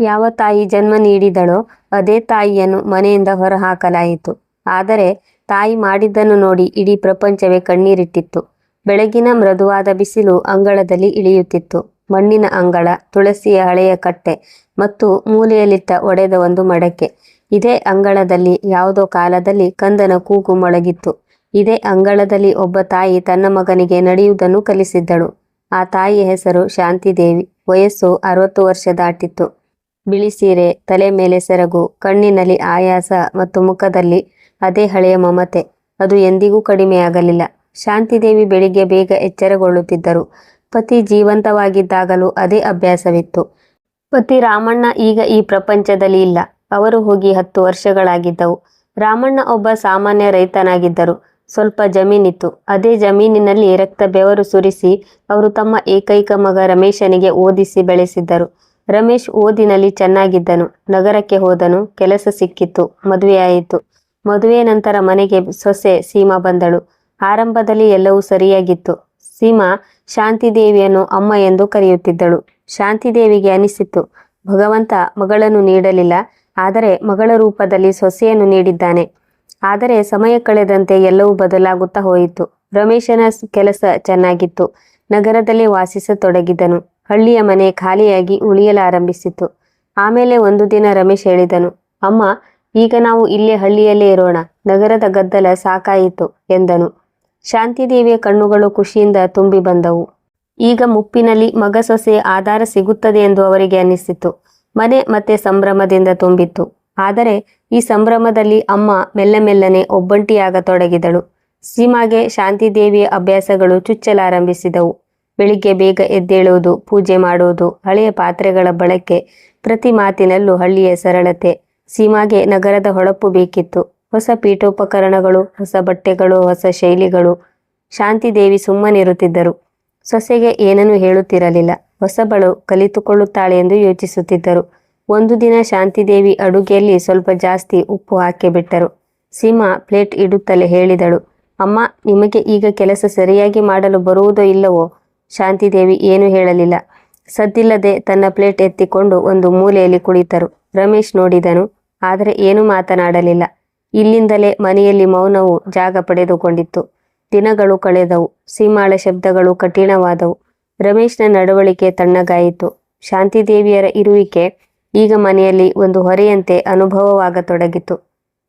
ಯಾವ ತಾಯಿ ಜನ್ಮ ನೀಡಿದಳೋ ಅದೇ ತಾಯಿಯನ್ನು ಮನೆಯಿಂದ ಹೊರಹಾಕಲಾಯಿತು. ಆದರೆ ತಾಯಿ ಮಾಡಿದ್ದನ್ನು ನೋಡಿ ಇಡೀ ಪ್ರಪಂಚವೇ ಕಣ್ಣೀರಿಟ್ಟಿತ್ತು. ಬೆಳಗಿನ ಮೃದುವಾದ ಬಿಸಿಲು ಅಂಗಳದಲ್ಲಿ ಇಳಿಯುತ್ತಿತ್ತು. ಮಣ್ಣಿನ ಅಂಗಳ, ತುಳಸಿಯ ಹಳೆಯ ಕಟ್ಟೆ ಮತ್ತು ಮೂಲೆಯಲ್ಲಿಟ್ಟ ಒಡೆದ ಒಂದು ಮಡಕೆ. ಇದೇ ಅಂಗಳದಲ್ಲಿ ಯಾವುದೋ ಕಾಲದಲ್ಲಿ ಕಂದನ ಕೂಗು ಮೊಳಗಿತ್ತು. ಇದೇ ಅಂಗಳದಲ್ಲಿ ಒಬ್ಬ ತಾಯಿ ತನ್ನ ಮಗನಿಗೆ ನಡೆಯುವುದನ್ನು ಕಲಿಸಿದ್ದಳು. ಆ ತಾಯಿಯ ಹೆಸರು ಶಾಂತಿದೇವಿ. ವಯಸ್ಸು ಅರವತ್ತು ವರ್ಷ ದಾಟಿತ್ತು. ಬಿಳಿ ಸೀರೆ, ತಲೆ ಮೇಲೆ ಸೆರಗು, ಕಣ್ಣಿನಲ್ಲಿ ಆಯಾಸ ಮತ್ತು ಮುಖದಲ್ಲಿ ಅದೇ ಹಳೆಯ ಮಮತೆ. ಅದು ಎಂದಿಗೂ ಕಡಿಮೆಯಾಗಲಿಲ್ಲ. ಶಾಂತಿದೇವಿ ಬೆಳಿಗ್ಗೆ ಬೇಗ ಎಚ್ಚರಗೊಳ್ಳುತ್ತಿದ್ದರು. ಪತಿ ಜೀವಂತವಾಗಿದ್ದಾಗಲೂ ಅದೇ ಅಭ್ಯಾಸವಿತ್ತು. ಪತಿ ರಾಮಣ್ಣ ಈಗ ಈ ಪ್ರಪಂಚದಲ್ಲಿ ಇಲ್ಲ. ಅವರು ಹೋಗಿ ಹತ್ತು ವರ್ಷಗಳಾಗಿದ್ದವು. ರಾಮಣ್ಣ ಒಬ್ಬ ಸಾಮಾನ್ಯ ರೈತನಾಗಿದ್ದರು. ಸ್ವಲ್ಪ ಜಮೀನಿತ್ತು. ಅದೇ ಜಮೀನಿನಲ್ಲಿ ರಕ್ತ ಬೆವರು ಸುರಿಸಿ ಅವರು ತಮ್ಮ ಏಕೈಕ ಮಗ ರಮೇಶನಿಗೆ ಓದಿಸಿ ಬೆಳೆಸಿದ್ದರು. ರಮೇಶ್ ಓದಿನಲ್ಲಿ ಚೆನ್ನಾಗಿದ್ದನು. ನಗರಕ್ಕೆ ಹೋದನು. ಕೆಲಸ ಸಿಕ್ಕಿತ್ತು ಮದುವೆಯಾಯಿತು ಮದುವೆ ನಂತರ ಮನೆಗೆ ಸೊಸೆ ಸೀಮಾ ಬಂದಳು. ಆರಂಭದಲ್ಲಿ ಎಲ್ಲವೂ ಸರಿಯಾಗಿತ್ತು. ಸೀಮಾ ಶಾಂತಿದೇವಿಯನ್ನು ಅಮ್ಮ ಎಂದು ಕರೆಯುತ್ತಿದ್ದಳು. ಶಾಂತಿದೇವಿಗೆ ಅನಿಸಿತು, ಭಗವಂತ ಮಗಳನ್ನು ನೀಡಲಿಲ್ಲ, ಆದರೆ ಮಗಳ ರೂಪದಲ್ಲಿ ಸೊಸೆಯನ್ನು ನೀಡಿದ್ದಾನೆ. ಆದರೆ ಸಮಯ ಕಳೆದಂತೆ ಎಲ್ಲವೂ ಬದಲಾಗುತ್ತಾ ಹೋಯಿತು. ರಮೇಶನ ಕೆಲಸ ಚೆನ್ನಾಗಿತ್ತು. ನಗರದಲ್ಲಿ ವಾಸಿಸತೊಡಗಿದನು. ಹಳ್ಳಿಯ ಮನೆ ಖಾಲಿಯಾಗಿ ಉಳಿಯಲಾರಂಭಿಸಿತು ಆಮೇಲೆ ಒಂದು ದಿನ ರಮೇಶ್ ಹೇಳಿದನು, ಅಮ್ಮ, ಈಗ ನಾವು ಇಲ್ಲೇ ಹಳ್ಳಿಯಲ್ಲೇ ಇರೋಣ, ನಗರದ ಗದ್ದಲ ಸಾಕಾಯಿತು ಎಂದನು. ಶಾಂತಿದೇವಿಯ ಕಣ್ಣುಗಳು ಖುಷಿಯಿಂದ ತುಂಬಿ ಬಂದವು. ಈಗ ಮುಪ್ಪಿನಲ್ಲಿ ಮಗ ಸೊಸೆಯ ಆಧಾರ ಸಿಗುತ್ತದೆ ಎಂದು ಅವರಿಗೆ ಅನ್ನಿಸಿತು ಮನೆ ಮತ್ತೆ ಸಂಭ್ರಮದಿಂದ ತುಂಬಿತ್ತು. ಆದರೆ ಈ ಸಂಭ್ರಮದಲ್ಲಿ ಅಮ್ಮ ಮೆಲ್ಲ ಮೆಲ್ಲನೆ ಒಬ್ಬಂಟಿಯಾಗತೊಡಗಿದಳು. ಸೀಮಾಗೆ ಶಾಂತಿದೇವಿಯ ಅಭ್ಯಾಸಗಳು ಚುಚ್ಚಲಾರಂಭಿಸಿದವು. ಬೆಳಿಗ್ಗೆ ಬೇಗ ಎದ್ದೇಳುವುದು, ಪೂಜೆ ಮಾಡುವುದು, ಹಳೆಯ ಪಾತ್ರೆಗಳ ಬಳಕೆ, ಪ್ರತಿ ಮಾತಿನಲ್ಲೂ ಹಳ್ಳಿಯ ಸರಳತೆ. ಸೀಮಾಗೆ ನಗರದ ಹೊಳಪು ಬೇಕಿತ್ತು. ಹೊಸ ಪೀಠೋಪಕರಣಗಳು, ಹೊಸ ಬಟ್ಟೆಗಳು, ಹೊಸ ಶೈಲಿಗಳು. ಶಾಂತಿದೇವಿ ಸುಮ್ಮನಿರುತ್ತಿದ್ದರು ಸೊಸೆಗೆ ಏನನ್ನೂ ಹೇಳುತ್ತಿರಲಿಲ್ಲ. ಹೊಸಬಳು ಕಲಿತುಕೊಳ್ಳುತ್ತಾಳೆ ಎಂದು ಯೋಚಿಸುತ್ತಿದ್ದರು. ಒಂದು ದಿನ ಶಾಂತಿದೇವಿ ಅಡುಗೆಯಲ್ಲಿ ಸ್ವಲ್ಪ ಜಾಸ್ತಿ ಉಪ್ಪು ಹಾಕಿಬಿಟ್ಟರು ಸೀಮಾ ಪ್ಲೇಟ್ ಇಡುತ್ತಲೇ ಹೇಳಿದಳು. ಅಮ್ಮ, ನಿಮಗೆ ಈಗ ಕೆಲಸ ಸರಿಯಾಗಿ ಮಾಡಲು ಬರುವುದೋ ಇಲ್ಲವೋ? ಶಾಂತಿದೇವಿ ಏನೂ ಹೇಳಲಿಲ್ಲ. ಸದ್ದಿಲ್ಲದೆ ತನ್ನ ಪ್ಲೇಟ್ ಎತ್ತಿಕೊಂಡು ಒಂದು ಮೂಲೆಯಲ್ಲಿ ಕುಳಿತರು. ರಮೇಶ್ ನೋಡಿದನು, ಆದರೆ ಏನೂ ಮಾತನಾಡಲಿಲ್ಲ. ಇಲ್ಲಿಂದಲೇ ಮನೆಯಲ್ಲಿ ಮೌನವು ಜಾಗ ಪಡೆದುಕೊಂಡಿತ್ತು. ದಿನಗಳು ಕಳೆದವು ಸೀಮಾಳ ಶಬ್ದಗಳು ಕಠಿಣವಾದವು. ರಮೇಶ್ನ ನಡವಳಿಕೆ ತಣ್ಣಗಾಯಿತು. ಶಾಂತಿದೇವಿಯರ ಇರುವಿಕೆ ಈಗ ಮನೆಯಲ್ಲಿ ಒಂದು ಹೊರೆಯಂತೆ ಅನುಭವವಾಗತೊಡಗಿತು.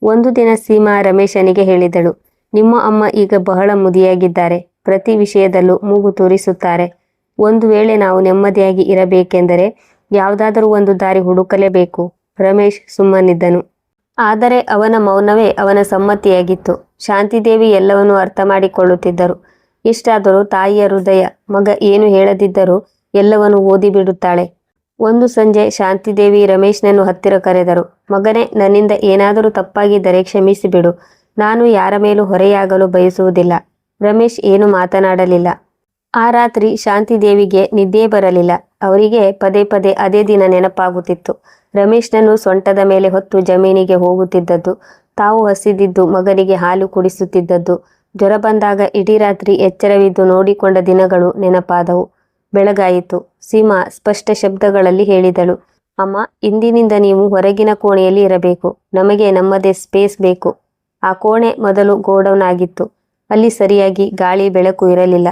ಒಂದು ದಿನ ಸೀಮಾ ರಮೇಶನಿಗೆ ಹೇಳಿದಳು, ನಿಮ್ಮ ಅಮ್ಮ ಈಗ ಬಹಳ ಮುದಿಯಾಗಿದ್ದಾರೆ. ಪ್ರತಿ ವಿಷಯದಲ್ಲೂ ಮೂಗು ತೂರಿಸುತ್ತಾರೆ. ಒಂದು ವೇಳೆ ನಾವು ನೆಮ್ಮದಿಯಾಗಿ ಇರಬೇಕೆಂದರೆ ಯಾವುದಾದರೂ ಒಂದು ದಾರಿ ಹುಡುಕಲೇಬೇಕು. ರಮೇಶ್ ಸುಮ್ಮನಿದ್ದನು. ಆದರೆ ಅವನ ಮೌನವೇ ಅವನ ಸಮ್ಮತಿಯಾಗಿತ್ತು. ಶಾಂತಿದೇವಿ ಎಲ್ಲವನ್ನೂ ಅರ್ಥ ಮಾಡಿಕೊಳ್ಳುತ್ತಿದ್ದರು. ಇಷ್ಟಾದರೂ ತಾಯಿಯ ಹೃದಯ, ಮಗ ಏನು ಹೇಳದಿದ್ದರೂ ಎಲ್ಲವನ್ನು ಓದಿಬಿಡುತ್ತಾಳೆ. ಒಂದು ಸಂಜೆ ಶಾಂತಿದೇವಿ ರಮೇಶ್ನನ್ನು ಹತ್ತಿರ ಕರೆದರು. ಮಗನೇ, ನನ್ನಿಂದ ಏನಾದರೂ ತಪ್ಪಾಗಿದ್ದರೆ ಕ್ಷಮಿಸಿಬಿಡು. ನಾನು ಯಾರ ಮೇಲೂ ಹೊರೆಯಾಗಲು ಬಯಸುವುದಿಲ್ಲ. ರಮೇಶ್ ಏನು ಮಾತನಾಡಲಿಲ್ಲ. ಆ ರಾತ್ರಿ ಶಾಂತಿದೇವಿಗೆ ನಿದ್ದೆ ಬರಲಿಲ್ಲ. ಅವರಿಗೆ ಪದೇ ಪದೇ ಅದೇ ದಿನ ನೆನಪಾಗುತ್ತಿತ್ತು. ರಮೇಶ್ನನ್ನು ಸೊಂಟದ ಮೇಲೆ ಹೊತ್ತು ಜಮೀನಿಗೆ ಹೋಗುತ್ತಿದ್ದದ್ದು, ತಾವು ಹಸಿದಿದ್ದು ಮಗನಿಗೆ ಹಾಲು ಕುಡಿಸುತ್ತಿದ್ದದ್ದು, ಜ್ವರ ಬಂದಾಗ ಇಡೀ ರಾತ್ರಿ ಎಚ್ಚರವಿದ್ದು ನೋಡಿಕೊಂಡ ದಿನಗಳು ನೆನಪಾದವು. ಬೆಳಗಾಯಿತು. ಸೀಮಾ ಸ್ಪಷ್ಟ ಶಬ್ದಗಳಲ್ಲಿ ಹೇಳಿದಳು, ಅಮ್ಮ, ಇಂದಿನಿಂದ ನೀವು ಹೊರಗಿನ ಕೋಣೆಯಲ್ಲಿ ಇರಬೇಕು. ನಮಗೆ ನಮ್ಮದೇ ಸ್ಪೇಸ್ ಬೇಕು. ಆ ಕೋಣೆ ಮೊದಲು ಗೋಡೌನ್ ಆಗಿತ್ತು. ಅಲ್ಲಿ ಸರಿಯಾಗಿ ಗಾಳಿ, ಬೆಳಕು ಇರಲಿಲ್ಲ.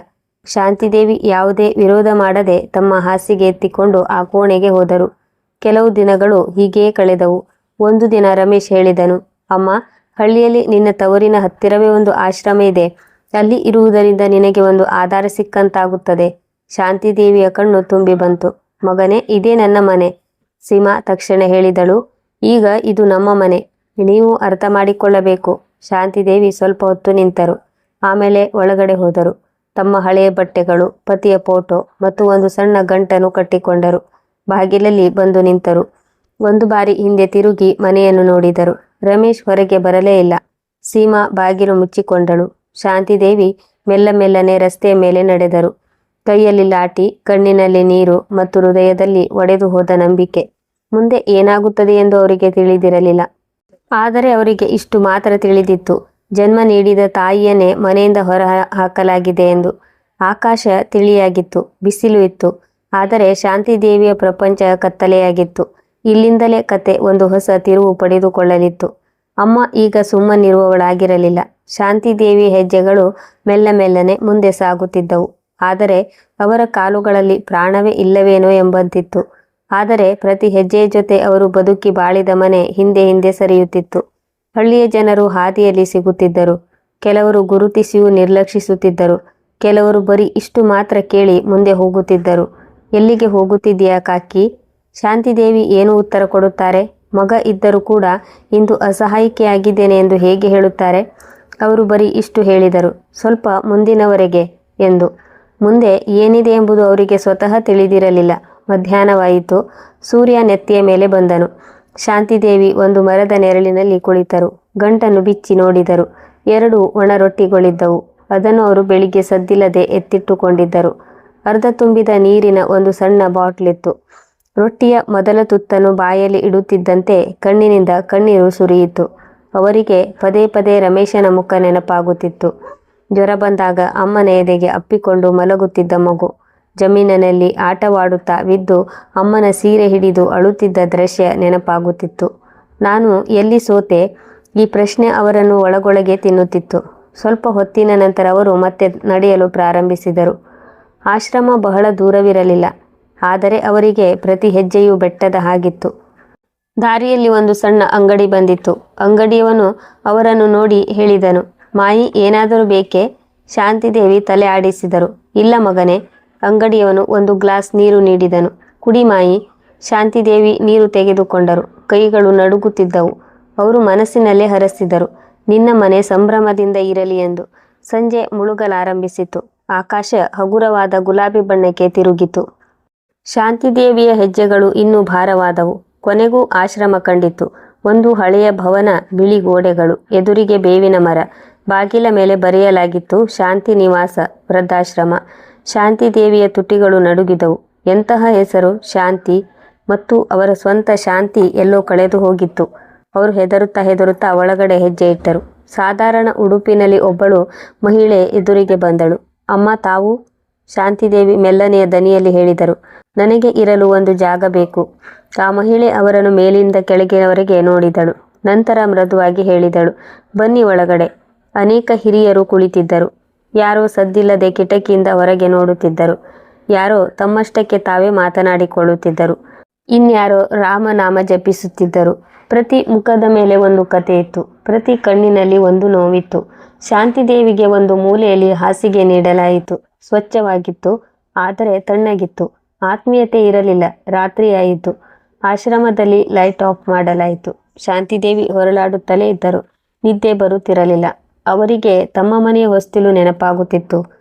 ಶಾಂತಿದೇವಿ ಯಾವುದೇ ವಿರೋಧ ಮಾಡದೆ ತಮ್ಮ ಹಾಸಿಗೆ ಎತ್ತಿಕೊಂಡು ಆ ಕೋಣೆಗೆ ಹೋದರು. ಕೆಲವು ದಿನಗಳು ಹೀಗೆಯೇ ಕಳೆದವು. ಒಂದು ದಿನ ರಮೇಶ್ ಹೇಳಿದನು, ಅಮ್ಮ, ಹಳ್ಳಿಯಲ್ಲಿ ನಿನ್ನ ತವರಿನ ಹತ್ತಿರವೇ ಒಂದು ಆಶ್ರಮ ಇದೆ. ಅಲ್ಲಿ ಇರುವುದರಿಂದ ನಿನಗೆ ಒಂದು ಆಧಾರ ಸಿಕ್ಕಂತಾಗುತ್ತದೆ. ಶಾಂತಿದೇವಿಯ ಕಣ್ಣು ತುಂಬಿ ಬಂತು, ಮಗನೇ, ಇದೇ ನನ್ನ ಮನೆ. ಸೀಮಾ ತಕ್ಷಣ ಹೇಳಿದಳು, ಈಗ ಇದು ನಮ್ಮ ಮನೆ. ನೀವು ಅರ್ಥ ಮಾಡಿಕೊಳ್ಳಬೇಕು. ಶಾಂತಿದೇವಿ ಸ್ವಲ್ಪ ಹೊತ್ತು ನಿಂತರು. ಆಮೇಲೆ ಒಳಗಡೆ ಹೋದರು. ತಮ್ಮ ಹಳೆಯ ಬಟ್ಟೆಗಳು, ಪತಿಯ ಫೋಟೋ ಮತ್ತು ಒಂದು ಸಣ್ಣ ಗಂಟನ್ನು ಕಟ್ಟಿಕೊಂಡರು. ಬಾಗಿಲಲ್ಲಿ ಬಂದು ನಿಂತರು. ಒಂದು ಬಾರಿ ಹಿಂದೆ ತಿರುಗಿ ಮನೆಯನ್ನು ನೋಡಿದರು. ರಮೇಶ್ ಹೊರಗೆ ಬರಲೇ ಇಲ್ಲ. ಸೀಮಾ ಬಾಗಿಲು ಮುಚ್ಚಿಕೊಂಡಳು. ಶಾಂತಿದೇವಿ ಮೆಲ್ಲ ಮೆಲ್ಲನೆ ರಸ್ತೆಯ ಮೇಲೆ ನಡೆದರು. ಕೈಯಲ್ಲಿ ಲಾಟಿ ಕಣ್ಣಿನಲ್ಲಿ ನೀರು ಮತ್ತು ಹೃದಯದಲ್ಲಿ ಒಡೆದು ಹೋದ ನಂಬಿಕೆ. ಮುಂದೆ ಏನಾಗುತ್ತದೆ ಎಂದು ಅವರಿಗೆ ತಿಳಿದಿರಲಿಲ್ಲ. ಆದರೆ ಅವರಿಗೆ ಇಷ್ಟು ಮಾತ್ರ ತಿಳಿದಿತ್ತು. ಜನ್ಮ ನೀಡಿದ ತಾಯಿಯನ್ನೇ ಮನೆಯಿಂದ ಹೊರ ಹಾಕಲಾಗಿದೆ ಎಂದು ಆಕಾಶ ತಿಳಿಯಾಗಿತ್ತು, ಬಿಸಿಲು ಇತ್ತು. ಆದರೆ ಶಾಂತಿದೇವಿಯ ಪ್ರಪಂಚ ಕತ್ತಲೆಯಾಗಿತ್ತು. ಇಲ್ಲಿಂದಲೇ ಕತೆ ಒಂದು ಹೊಸ ತಿರುವು ಪಡೆದುಕೊಳ್ಳಲಿತ್ತು. ಅಮ್ಮ ಈಗ ಸುಮ್ಮನಿರುವವಳಾಗಿರಲಿಲ್ಲ. ಶಾಂತಿದೇವಿ ಹೆಜ್ಜೆಗಳು ಮೆಲ್ಲ ಮೆಲ್ಲನೆ ಮುಂದೆ ಸಾಗುತ್ತಿದ್ದವು. ಆದರೆ ಅವರ ಕಾಲುಗಳಲ್ಲಿ ಪ್ರಾಣವೇ ಇಲ್ಲವೇನೋ ಎಂಬಂತಿತ್ತು. ಆದರೆ ಪ್ರತಿ ಹೆಜ್ಜೆಯ ಜೊತೆ ಅವರು ಬದುಕಿ ಬಾಳಿದ ಮನೆ ಹಿಂದೆ ಹಿಂದೆ ಸರಿಯುತ್ತಿತ್ತು. ಹಳ್ಳಿಯ ಜನರು ಹಾದಿಯಲ್ಲಿ ಸಿಗುತ್ತಿದ್ದರು. ಕೆಲವರು ಗುರುತಿಸಿಯೂ ನಿರ್ಲಕ್ಷಿಸುತ್ತಿದ್ದರು. ಕೆಲವರು ಬರೀ ಇಷ್ಟು ಮಾತ್ರ ಕೇಳಿ ಮುಂದೆ ಹೋಗುತ್ತಿದ್ದರು. ಎಲ್ಲಿಗೆ ಹೋಗುತ್ತಿದೆಯಾ ಕಾಕಿ? ಶಾಂತಿದೇವಿ ಏನು ಉತ್ತರ ಕೊಡುತ್ತಾರೆ? ಮಗ ಇದ್ದರೂ ಕೂಡ ಇಂದು ಅಸಹಾಯಕಿಯಾಗಿದ್ದೇನೆ ಎಂದು ಹೇಗೆ ಹೇಳುತ್ತಾರೆ? ಅವರು ಬರೀ ಇಷ್ಟು ಹೇಳಿದರು. ಸ್ವಲ್ಪ ಮುಂದಿನವರೆಗೆ ಎಂದು. ಮುಂದೆ ಏನಿದೆ ಎಂಬುದು ಅವರಿಗೆ ಸ್ವತಃ ತಿಳಿದಿರಲಿಲ್ಲ. ಮಧ್ಯಾಹ್ನವಾಯಿತು. ಸೂರ್ಯ ನೆತ್ತಿಯ ಮೇಲೆ ಬಂದನು. ಶಾಂತಿದೇವಿ ಒಂದು ಮರದ ನೆರಳಿನಲ್ಲಿ ಕುಳಿತರು. ಗಂಟನ್ನು ಬಿಚ್ಚಿ ನೋಡಿದರು. ಎರಡು ಒಣ ರೊಟ್ಟಿಗಳಿದ್ದವು ಅದನ್ನು ಅವರು ಬೆಳಿಗ್ಗೆ ಸದ್ದಿಲ್ಲದೆ ಎತ್ತಿಟ್ಟುಕೊಂಡಿದ್ದರು. ಅರ್ಧ ತುಂಬಿದ ನೀರಿನ ಒಂದು ಸಣ್ಣ ಬಾಟ್ಲಿತ್ತು. ರೊಟ್ಟಿಯ ಮೊದಲ ತುತ್ತನ್ನು ಬಾಯಲ್ಲಿ ಇಡುತ್ತಿದ್ದಂತೆ ಕಣ್ಣಿನಿಂದ ಕಣ್ಣೀರು ಸುರಿಯಿತು. ಅವರಿಗೆ ಪದೇ ಪದೇ ರಮೇಶನ ಮುಖ ನೆನಪಾಗುತ್ತಿತ್ತು. ಜ್ವರ ಬಂದಾಗ ಅಮ್ಮನ ಎದೆಗೆ ಅಪ್ಪಿಕೊಂಡು ಮಲಗುತ್ತಿದ್ದ ಮಗು. ಜಮೀನಿನಲ್ಲಿ ಆಟವಾಡುತ್ತಾ ಬಿದ್ದು ಅಮ್ಮನ ಸೀರೆ ಹಿಡಿದು ಅಳುತ್ತಿದ್ದ ದೃಶ್ಯ ನೆನಪಾಗುತ್ತಿತ್ತು. ನಾನು ಎಲ್ಲಿ ಸೋತೆ? ಈ ಪ್ರಶ್ನೆ ಅವರನ್ನು ಒಳಗೊಳಗೆ ತಿನ್ನುತ್ತಿತ್ತು. ಸ್ವಲ್ಪ ಹೊತ್ತಿನ ನಂತರ ಅವರು ಮತ್ತೆ ನಡೆಯಲು ಪ್ರಾರಂಭಿಸಿದರು. ಆಶ್ರಮ ಬಹಳ ದೂರವಿರಲಿಲ್ಲ. ಆದರೆ ಅವರಿಗೆ ಪ್ರತಿ ಹೆಜ್ಜೆಯೂ ಬೆಟ್ಟದ ಹಾಗಿತ್ತು. ದಾರಿಯಲ್ಲಿ ಒಂದು ಸಣ್ಣ ಅಂಗಡಿ ಬಂದಿತ್ತು. ಅಂಗಡಿಯವನು ಅವರನ್ನು ನೋಡಿ ಹೇಳಿದನು, ಮಾಯಿ, ಏನಾದರೂ ಬೇಕೆ ಶಾಂತಿದೇವಿ ತಲೆ ಆಡಿಸಿದರು, ಇಲ್ಲ ಮಗನೇ. ಅಂಗಡಿಯವನು ಒಂದು ಗ್ಲಾಸ್ ನೀರು ನೀಡಿದನು. ಕುಡಿಮಾಯಿ, ಶಾಂತಿದೇವಿ ನೀರು ತೆಗೆದುಕೊಂಡರು. ಕೈಗಳು ನಡುಗುತ್ತಿದ್ದವು. ಅವರು ಮನಸ್ಸಿನಲ್ಲೇ ಹರಸಿದರು. ನಿನ್ನ ಮನೆ ಸಂಭ್ರಮದಿಂದ ಇರಲಿ ಎಂದು. ಸಂಜೆ ಮುಳುಗಲಾರಂಭಿಸಿತು. ಆಕಾಶ ಹಗುರವಾದ ಗುಲಾಬಿ ಬಣ್ಣಕ್ಕೆ ತಿರುಗಿತು. ಶಾಂತಿದೇವಿಯ ಹೆಜ್ಜೆಗಳು ಇನ್ನೂ ಭಾರವಾದವು. ಕೊನೆಗೂ ಆಶ್ರಮ ಕಂಡಿತು. ಒಂದು ಹಳೆಯ ಭವನ ಬಿಳಿ ಗೋಡೆಗಳು, ಎದುರಿಗೆ ಬೇವಿನ ಮರ, ಬಾಗಿಲ ಮೇಲೆ ಬರೆಯಲಾಗಿತ್ತು, ಶಾಂತಿ ನಿವಾಸ, ವೃದ್ಧಾಶ್ರಮ. ಶಾಂತಿದೇವಿಯ ತುಟಿಗಳು ನಡುಗಿದವು. ಎಂತಹ ಹೆಸರು? ಶಾಂತಿ. ಮತ್ತು ಅವರ ಸ್ವಂತ ಶಾಂತಿ ಎಲ್ಲೋ ಕಳೆದು ಹೋಗಿತ್ತು. ಅವರು ಹೆದರುತ್ತಾ ಹೆದರುತ್ತಾ ಒಳಗಡೆ ಹೆಜ್ಜೆ ಇಟ್ಟರು. ಸಾಧಾರಣ ಉಡುಪಿನಲ್ಲಿ ಒಬ್ಬಳು ಮಹಿಳೆ ಎದುರಿಗೆ ಬಂದಳು. ಅಮ್ಮ, ತಾವು? ಶಾಂತಿದೇವಿ ಮೆಲ್ಲನೆಯ ದನಿಯಲ್ಲಿ ಹೇಳಿದರು. ನನಗೆ ಇರಲು ಒಂದು ಜಾಗ ಬೇಕು. ಆ ಮಹಿಳೆ ಅವರನ್ನು ಮೇಲಿಂದ ಕೆಳಗಿನವರೆಗೆ ನೋಡಿದಳು. ನಂತರ ಮೃದುವಾಗಿ ಹೇಳಿದಳು, ಬನ್ನಿ ಒಳಗಡೆ. ಅನೇಕ ಹಿರಿಯರು ಕುಳಿತಿದ್ದರು. ಯಾರೋ ಸದ್ದಿಲ್ಲದೆ ಕಿಟಕಿಯಿಂದ ಹೊರಗೆ ನೋಡುತ್ತಿದ್ದರು. ಯಾರೋ ತಮ್ಮಷ್ಟಕ್ಕೆ ತಾವೇ ಮಾತನಾಡಿಕೊಳ್ಳುತ್ತಿದ್ದರು. ಇನ್ಯಾರೋ ರಾಮನಾಮ ಜಪಿಸುತ್ತಿದ್ದರು. ಪ್ರತಿ ಮುಖದ ಮೇಲೆ ಒಂದು ಕತೆ ಇತ್ತು. ಪ್ರತಿ ಕಣ್ಣಿನಲ್ಲಿ ಒಂದು ನೋವಿತ್ತು. ಶಾಂತಿದೇವಿಗೆ ಒಂದು ಮೂಲೆಯಲ್ಲಿ ಹಾಸಿಗೆ ನೀಡಲಾಯಿತು. ಸ್ವಚ್ಛವಾಗಿತ್ತು, ಆದರೆ ತಣ್ಣಗಿತ್ತು. ಆತ್ಮೀಯತೆ ಇರಲಿಲ್ಲ. ರಾತ್ರಿಯಾಯಿತು ಆಶ್ರಮದಲ್ಲಿ ಲೈಟ್ ಆಫ್ ಮಾಡಲಾಯಿತು. ಶಾಂತಿದೇವಿ ಹೊರಳಾಡುತ್ತಲೇ ಇದ್ದರು. ನಿದ್ದೆ ಬರುತ್ತಿರಲಿಲ್ಲ. ಅವರಿಗೆ ತಮ್ಮ ಮನೆಯ ಹೊಸ್ತಿಲು ನೆನಪಾಗುತ್ತಿತ್ತು.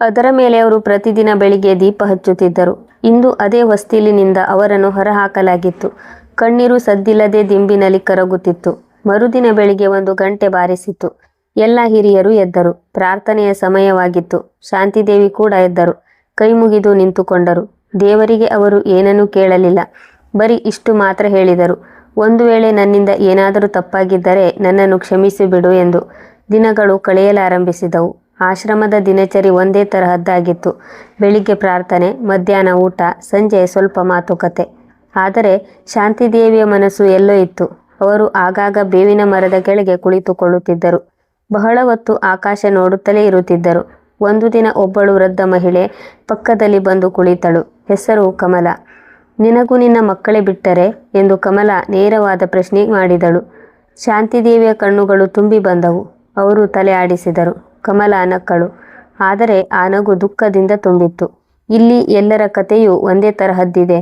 ಅದರ ಮೇಲೆ ಅವರು ಪ್ರತಿದಿನ ಬೆಳಿಗ್ಗೆ ದೀಪ ಹಚ್ಚುತ್ತಿದ್ದರು. ಇಂದು ಅದೇ ಹೊಸ್ತಿಲಿನಿಂದ ಅವರನ್ನು ಹೊರಹಾಕಲಾಗಿತ್ತು. ಕಣ್ಣೀರು ಸದ್ದಿಲ್ಲದೆ ದಿಂಬಿನಲ್ಲಿ ಕರಗುತ್ತಿತ್ತು. ಮರುದಿನ ಬೆಳಿಗ್ಗೆ ಒಂದು ಗಂಟೆ ಬಾರಿಸಿತು ಎಲ್ಲ ಹಿರಿಯರು ಎದ್ದರು. ಪ್ರಾರ್ಥನೆಯ ಸಮಯವಾಗಿತ್ತು. ಶಾಂತಿದೇವಿ ಕೂಡ ಎದ್ದರು. ಕೈ ಮುಗಿದು ನಿಂತುಕೊಂಡರು. ದೇವರಿಗೆ ಅವರು ಏನನ್ನೂ ಕೇಳಲಿಲ್ಲ. ಬರೀ ಇಷ್ಟು ಮಾತ್ರ ಹೇಳಿದರು. ಒಂದು ವೇಳೆ ನನ್ನಿಂದ ಏನಾದರೂ ತಪ್ಪಾಗಿದ್ದರೆ ನನ್ನನ್ನು ಕ್ಷಮಿಸಿಬಿಡು ಎಂದು. ದಿನಗಳು ಕಳೆಯಲಾರಂಭಿಸಿದವು. ಆಶ್ರಮದ ದಿನಚರಿ ಒಂದೇ ತರಹದ್ದಾಗಿತ್ತು. ಬೆಳಿಗ್ಗೆ ಪ್ರಾರ್ಥನೆ, ಮಧ್ಯಾಹ್ನ ಊಟ, ಸಂಜೆ ಸ್ವಲ್ಪ ಮಾತುಕತೆ. ಆದರೆ ಶಾಂತಿದೇವಿಯ ಮನಸ್ಸು ಎಲ್ಲೋ ಇತ್ತು. ಅವರು ಆಗಾಗ ಬೇವಿನ ಮರದ ಕೆಳಗೆ ಕುಳಿತುಕೊಳ್ಳುತ್ತಿದ್ದರು. ಬಹಳ ಹೊತ್ತು ಆಕಾಶ ನೋಡುತ್ತಲೇ ಇರುತ್ತಿದ್ದರು. ಒಂದು ದಿನ ಒಬ್ಬಳು ವೃದ್ಧ ಮಹಿಳೆ ಪಕ್ಕದಲ್ಲಿ ಬಂದು ಕುಳಿತಳು. ಹೆಸರು ಕಮಲ. ನಿನಗೂ ನಿನ್ನ ಮಕ್ಕಳೇ ಬಿಟ್ಟರೆ? ಎಂದು ಕಮಲ ನೇರವಾದ ಪ್ರಶ್ನೆ ಮಾಡಿದಳು. ಶಾಂತಿದೇವಿಯ ಕಣ್ಣುಗಳು ತುಂಬಿ ಬಂದವು. ಅವರು ತಲೆ ಆಡಿಸಿದರು. ಕಮಲ ನಕ್ಕಳು ಆದರೆ ಆ ನಗು ದುಃಖದಿಂದ ತುಂಬಿತ್ತು. ಇಲ್ಲಿ ಎಲ್ಲರ ಕಥೆಯೂ ಒಂದೇ ತರಹದ್ದಿದೆ.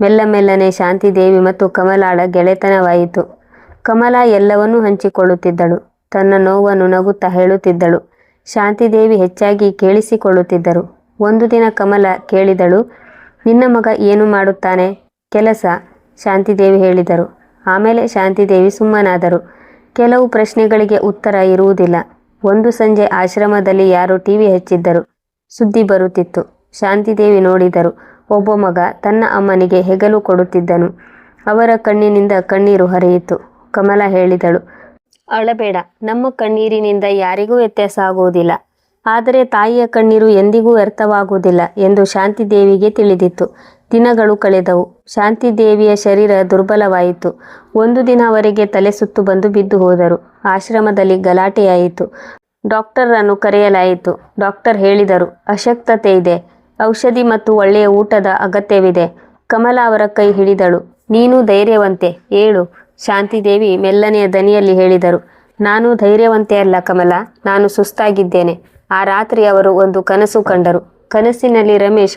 ಮೆಲ್ಲ ಮೆಲ್ಲನೆ ಶಾಂತಿದೇವಿ ಮತ್ತು ಕಮಲಾಳ ಗೆಳೆತನವಾಯಿತು. ಕಮಲ ಎಲ್ಲವನ್ನೂ ಹಂಚಿಕೊಳ್ಳುತ್ತಿದ್ದಳು. ತನ್ನ ನೋವನ್ನು ನಗುತ್ತಾ ಹೇಳುತ್ತಿದ್ದಳು. ಶಾಂತಿದೇವಿ ಹೆಚ್ಚಾಗಿ ಕೇಳಿಸಿಕೊಳ್ಳುತ್ತಿದ್ದರು. ಒಂದು ದಿನ ಕಮಲ ಕೇಳಿದಳು, ನಿನ್ನ ಮಗ ಏನು ಮಾಡುತ್ತಾನೆ? ಕೆಲಸ ಶಾಂತಿದೇವಿ ಹೇಳಿದರು. ಆಮೇಲೆ ಶಾಂತಿದೇವಿ ಸುಮ್ಮನಾದರು. ಕೆಲವು ಪ್ರಶ್ನೆಗಳಿಗೆ ಉತ್ತರ ಇರುವುದಿಲ್ಲ. ಒಂದು ಸಂಜೆ ಆಶ್ರಮದಲ್ಲಿ ಯಾರು ಟಿವಿ ಹಚ್ಚಿದ್ದರು. ಸುದ್ದಿ ಬರುತ್ತಿತ್ತು. ಶಾಂತಿದೇವಿ ನೋಡಿದರು. ಒಬ್ಬ ಮಗ ತನ್ನ ಅಮ್ಮನಿಗೆ ಹೆಗಲು ಕೊಡುತ್ತಿದ್ದನು. ಅವರ ಕಣ್ಣಿನಿಂದ ಕಣ್ಣೀರು ಹರಿಯಿತು. ಕಮಲ ಹೇಳಿದಳು, ಅಳಬೇಡ. ನಮ್ಮ ಕಣ್ಣೀರಿನಿಂದ ಯಾರಿಗೂ ವ್ಯತ್ಯಾಸ ಆಗುವುದಿಲ್ಲ. ಆದರೆ ತಾಯಿಯ ಕಣ್ಣೀರು ಎಂದಿಗೂ ವ್ಯರ್ಥವಾಗುವುದಿಲ್ಲ ಎಂದು ಶಾಂತಿದೇವಿಗೆ ತಿಳಿದಿತ್ತು. ದಿನಗಳು ಕಳೆದವು. ಶಾಂತಿದೇವಿಯ ಶರೀರ ದುರ್ಬಲವಾಯಿತು. ಒಂದು ದಿನವರೆಗೆ ತಲೆ ಸುತ್ತು ಬಂದು ಬಿದ್ದು ಹೋದರು. ಆಶ್ರಮದಲ್ಲಿ ಗಲಾಟೆಯಾಯಿತು. ಡಾಕ್ಟರನ್ನು ಕರೆಯಲಾಯಿತು. ಡಾಕ್ಟರ್ ಹೇಳಿದರು, ಅಶಕ್ತತೆ ಇದೆ. ಔಷಧಿ ಮತ್ತು ಒಳ್ಳೆಯ ಊಟದ ಅಗತ್ಯವಿದೆ. ಕಮಲ ಅವರ ಕೈ ಹಿಡಿದಳು. ನೀನು ಧೈರ್ಯವಂತೆ. ಏಳು. ಶಾಂತಿದೇವಿ ಮೆಲ್ಲನೆಯ ದನಿಯಲ್ಲಿ ಹೇಳಿದರು. ನಾನು ಧೈರ್ಯವಂತೆ ಅಲ್ಲ ಕಮಲ. ನಾನು ಸುಸ್ತಾಗಿದ್ದೇನೆ. ಆ ರಾತ್ರಿ ಅವರು ಒಂದು ಕನಸು ಕಂಡರು. ಕನಸಿನಲ್ಲಿ ರಮೇಶ್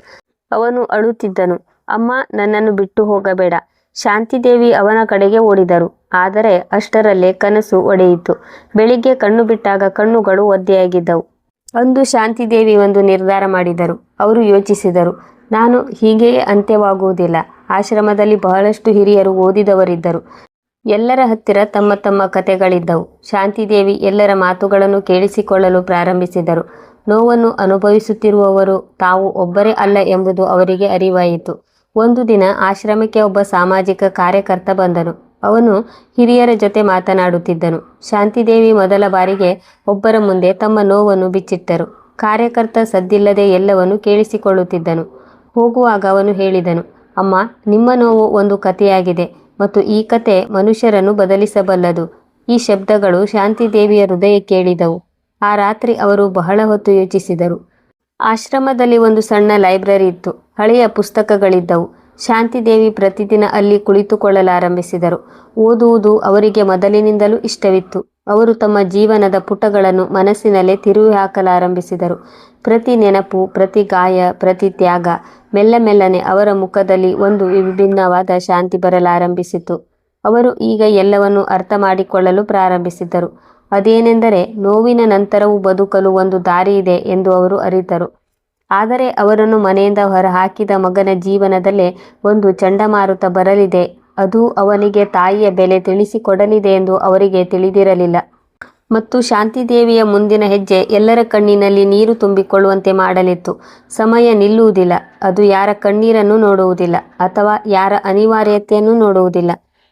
ಅವನು ಅಳುತ್ತಿದ್ದನು. ಅಮ್ಮ, ನನ್ನನ್ನು ಬಿಟ್ಟು ಹೋಗಬೇಡ. ಶಾಂತಿದೇವಿ ಅವನ ಕಡೆಗೆ ಓಡಿದರು. ಆದರೆ ಅಷ್ಟರಲ್ಲೇ ಕನಸು ಒಡೆಯಿತು. ಬೆಳಿಗ್ಗೆ ಕಣ್ಣು ಬಿಟ್ಟಾಗ ಕಣ್ಣುಗಳು ಒದ್ದೆಯಾಗಿದ್ದವು. ಅಂದು ಶಾಂತಿದೇವಿ ಒಂದು ನಿರ್ಧಾರ ಮಾಡಿದರು. ಅವರು ಯೋಚಿಸಿದರು, ನಾನು ಹೀಗೆಯೇ ಅಂತ್ಯವಾಗುವುದಿಲ್ಲ. ಆಶ್ರಮದಲ್ಲಿ ಬಹಳಷ್ಟು ಹಿರಿಯರು ಓದಿದವರಿದ್ದರು. ಎಲ್ಲರ ಹತ್ತಿರ ತಮ್ಮ ತಮ್ಮ ಕತೆಗಳಿದ್ದವು ಶಾಂತಿದೇವಿ ಎಲ್ಲರ ಮಾತುಗಳನ್ನು ಕೇಳಿಸಿಕೊಳ್ಳಲು ಪ್ರಾರಂಭಿಸಿದರು. ನೋವನ್ನು ಅನುಭವಿಸುತ್ತಿರುವವರು ತಾವು ಒಬ್ಬರೇ ಅಲ್ಲ ಎಂಬುದು ಅವರಿಗೆ ಅರಿವಾಯಿತು. ಒಂದು ದಿನ ಆಶ್ರಮಕ್ಕೆ ಒಬ್ಬ ಸಾಮಾಜಿಕ ಕಾರ್ಯಕರ್ತ ಬಂದನು. ಅವನು ಹಿರಿಯರ ಜೊತೆ ಮಾತನಾಡುತ್ತಿದ್ದನು. ಶಾಂತಿದೇವಿ ಮೊದಲ ಬಾರಿಗೆ ಒಬ್ಬರ ಮುಂದೆ ತಮ್ಮ ನೋವನ್ನು ಬಿಚ್ಚಿಟ್ಟರು. ಕಾರ್ಯಕರ್ತ ಸದ್ದಿಲ್ಲದೆ ಎಲ್ಲವನ್ನು ಕೇಳಿಸಿಕೊಳ್ಳುತ್ತಿದ್ದನು. ಹೋಗುವಾಗ ಅವನು ಹೇಳಿದನು, ಅಮ್ಮ, ನಿಮ್ಮ ನೋವು ಒಂದು ಕಥೆಯಾಗಿದೆ. ಮತ್ತು ಈ ಕತೆ ಮನುಷ್ಯರನ್ನು ಬದಲಿಸಬಲ್ಲದು. ಈ ಶಬ್ದಗಳು ಶಾಂತಿದೇವಿಯ ಹೃದಯ ಕೇಳಿದವು. ಆ ರಾತ್ರಿ ಅವರು ಬಹಳ ಹೊತ್ತು ಯೋಚಿಸಿದರು. ಆಶ್ರಮದಲ್ಲಿ ಒಂದು ಸಣ್ಣ ಲೈಬ್ರರಿ ಇತ್ತು. ಹಳೆಯ ಪುಸ್ತಕಗಳಿದ್ದವು. ಶಾಂತಿದೇವಿ ಪ್ರತಿದಿನ ಅಲ್ಲಿ ಕುಳಿತುಕೊಳ್ಳಲಾರಂಭಿಸಿದರು. ಓದುವುದು ಅವರಿಗೆ ಮೊದಲಿನಿಂದಲೂ ಇಷ್ಟವಿತ್ತು. ಅವರು ತಮ್ಮ ಜೀವನದ ಪುಟಗಳನ್ನು ಮನಸ್ಸಿನಲ್ಲೇ ತಿರುವಿ ಹಾಕಲಾರಂಭಿಸಿದರು. ಪ್ರತಿ ನೆನಪು, ಪ್ರತಿ ಗಾಯ, ಪ್ರತಿ ತ್ಯಾಗ ಮೆಲ್ಲ ಮೆಲ್ಲನೆ ಅವರ ಮುಖದಲ್ಲಿ ಒಂದು ವಿಭಿನ್ನವಾದ ಶಾಂತಿ ಬರಲಾರಂಭಿಸಿತು. ಅವರು ಈಗ ಎಲ್ಲವನ್ನು ಅರ್ಥ ಮಾಡಿಕೊಳ್ಳಲು ಪ್ರಾರಂಭಿಸಿದರು ಅದೇನೆಂದರೆ ನೋವಿನ ನಂತರವೂ ಬದುಕಲು ಒಂದು ದಾರಿ ಇದೆ ಎಂದು ಅವರು ಅರಿತರು. ಆದರೆ ಅವರನ್ನು ಮನೆಯಿಂದ ಹೊರಹಾಕಿದ ಮಗನ ಜೀವನದಲ್ಲೇ ಒಂದು ಚಂಡಮಾರುತ ಬರಲಿದೆ. ಅದು ಅವನಿಗೆ ತಾಯಿಯ ಬೆಲೆ ತಿಳಿಸಿಕೊಡಲಿದೆ ಎಂದು ಅವರಿಗೆ ತಿಳಿದಿರಲಿಲ್ಲ. ಮತ್ತು ಶಾಂತಿದೇವಿಯ ಮುಂದಿನ ಹೆಜ್ಜೆ ಎಲ್ಲರ ಕಣ್ಣಿನಲ್ಲಿ ನೀರು ತುಂಬಿಕೊಳ್ಳುವಂತೆ ಮಾಡಲಿತ್ತು. ಸಮಯ ನಿಲ್ಲುವುದಿಲ್ಲ. ಅದು ಯಾರ ಕಣ್ಣೀರನ್ನು ನೋಡುವುದಿಲ್ಲ ಅಥವಾ ಯಾರ ಅನಿವಾರ್ಯತೆಯನ್ನು ನೋಡುವುದಿಲ್ಲ.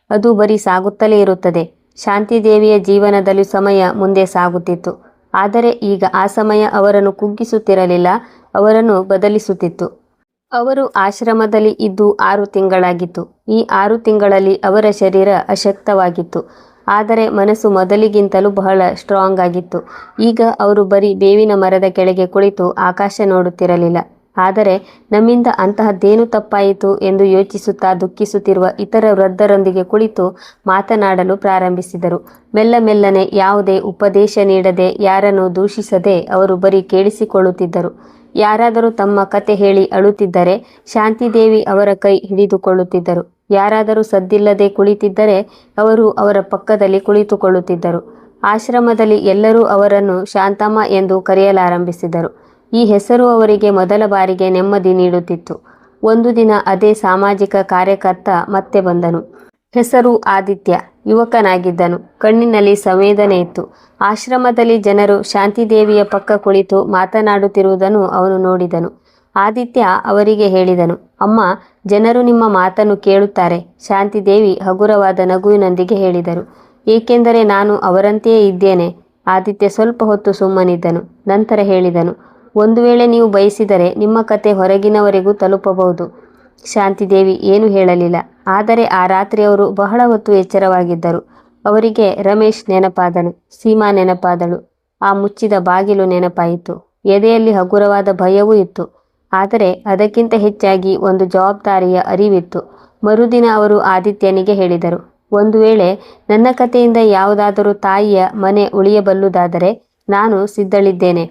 ಅದು ಬರೀ ಸಾಗುತ್ತಲೇ ಇರುತ್ತದೆ. ಶಾಂತಿದೇವಿಯ ಜೀವನದಲ್ಲಿ ಸಮಯ ಮುಂದೆ ಸಾಗುತ್ತಿತ್ತು. ಆದರೆ ಈಗ ಆ ಸಮಯ ಅವರನ್ನು ಕುಗ್ಗಿಸುತ್ತಿರಲಿಲ್ಲ, ಅವರನ್ನು ಬದಲಿಸುತ್ತಿತ್ತು. ಅವರು ಆಶ್ರಮದಲ್ಲಿ ಇದ್ದು ಆರು ತಿಂಗಳಾಗಿತ್ತು. ಈ ಆರು ತಿಂಗಳಲ್ಲಿ ಅವರ ಶರೀರ ಅಶಕ್ತವಾಗಿತ್ತು. ಆದರೆ ಮನಸ್ಸು ಮೊದಲಿಗಿಂತಲೂ ಬಹಳ ಸ್ಟ್ರಾಂಗ್ ಆಗಿತ್ತು. ಈಗ ಅವರು ಬರೀ ಬೇವಿನ ಮರದ ಕೆಳಗೆ ಕುಳಿತು ಆಕಾಶ ನೋಡುತ್ತಿರಲಿಲ್ಲ. ಆದರೆ ನಮ್ಮಿಂದ ಅಂತಹದ್ದೇನು ತಪ್ಪಾಯಿತು ಎಂದು ಯೋಚಿಸುತ್ತಾ ದುಃಖಿಸುತ್ತಿರುವ ಇತರ ವೃದ್ಧರೊಂದಿಗೆ ಕುಳಿತು ಮಾತನಾಡಲು ಪ್ರಾರಂಭಿಸಿದರು. ಮೆಲ್ಲ ಮೆಲ್ಲನೆ ಯಾವುದೇ ಉಪದೇಶ ನೀಡದೆ ಯಾರನ್ನು ದೂಷಿಸದೆ ಅವರು ಬರೀ ಕೇಳಿಸಿಕೊಳ್ಳುತ್ತಿದ್ದರು. ಯಾರಾದರೂ ತಮ್ಮ ಕತೆ ಹೇಳಿ ಅಳುತ್ತಿದ್ದರೆ ಶಾಂತಿದೇವಿ ಅವರ ಕೈ ಹಿಡಿದುಕೊಳ್ಳುತ್ತಿದ್ದರು. ಯಾರಾದರೂ ಸದ್ದಿಲ್ಲದೆ ಕುಳಿತಿದ್ದರೆ ಅವರು ಅವರ ಪಕ್ಕದಲ್ಲಿ ಕುಳಿತುಕೊಳ್ಳುತ್ತಿದ್ದರು. ಆಶ್ರಮದಲ್ಲಿ ಎಲ್ಲರೂ ಅವರನ್ನು ಶಾಂತಮ್ಮ ಎಂದು ಕರೆಯಲಾರಂಭಿಸಿದರು. ಈ ಹೆಸರು ಅವರಿಗೆ ಮೊದಲ ಬಾರಿಗೆ ನೆಮ್ಮದಿ ನೀಡುತ್ತಿತ್ತು. ಒಂದು ದಿನ ಅದೇ ಸಾಮಾಜಿಕ ಕಾರ್ಯಕರ್ತ ಮತ್ತೆ ಬಂದನು. ಹೆಸರು ಆದಿತ್ಯ. ಯುವಕನಾಗಿದ್ದನು. ಕಣ್ಣಿನಲ್ಲಿ ಸಂವೇದನೆ ಇತ್ತು. ಆಶ್ರಮದಲ್ಲಿ ಜನರು ಶಾಂತಿದೇವಿಯ ಪಕ್ಕ ಕುಳಿತು ಮಾತನಾಡುತ್ತಿರುವುದನ್ನು ಅವನು ನೋಡಿದನು. ಆದಿತ್ಯ ಅವರಿಗೆ ಹೇಳಿದನು, ಅಮ್ಮ ಜನರು ನಿಮ್ಮ ಮಾತನ್ನು ಕೇಳುತ್ತಾರೆ. ಶಾಂತಿದೇವಿ ಹಗುರವಾದ ನಗುವಿನೊಂದಿಗೆ ಹೇಳಿದರು. ಏಕೆಂದರೆ ನಾನು ಅವರಂತೆಯೇ ಇದ್ದೇನೆ. ಆದಿತ್ಯ ಸ್ವಲ್ಪ ಹೊತ್ತು ಸುಮ್ಮನಿದ್ದನು. ನಂತರ ಹೇಳಿದನು, ಒಂದು ವೇಳೆ ನೀವು ಬಯಸಿದರೆ ನಿಮ್ಮ ಕತೆ ಹೊರಗಿನವರೆಗೂ ತಲುಪಬಹುದು. ಶಾಂತಿದೇವಿ ಏನು ಹೇಳಲಿಲ್ಲ. ಆದರೆ ಆ ರಾತ್ರಿ ಅವರು ಬಹಳ ಹೊತ್ತು ಎಚ್ಚರವಾಗಿದ್ದರು. ಅವರಿಗೆ ರಮೇಶ್ ನೆನಪಾದನು, ಸೀಮಾ ನೆನಪಾದಳು. ಆ ಮುಚ್ಚಿದ ಬಾಗಿಲು ನೆನಪಾಯಿತು. ಎದೆಯಲ್ಲಿ ಹಗುರವಾದ ಭಯವೂ ಇತ್ತು. ಆದರೆ ಅದಕ್ಕಿಂತ ಹೆಚ್ಚಾಗಿ ಒಂದು ಜವಾಬ್ದಾರಿಯ ಅರಿವಿತ್ತು. ಮರುದಿನ ಅವರು ಆದಿತ್ಯನಿಗೆ ಹೇಳಿದರು, ಒಂದು ವೇಳೆ ನನ್ನ ಕಥೆಯಿಂದ ಯಾವುದಾದರೂ ತಾಯಿಯ ಮನೆ ಉಳಿಯಬಲ್ಲುದಾದರೆ ನಾನು ಸಿದ್ಧಳಿದ್ದೇನೆ.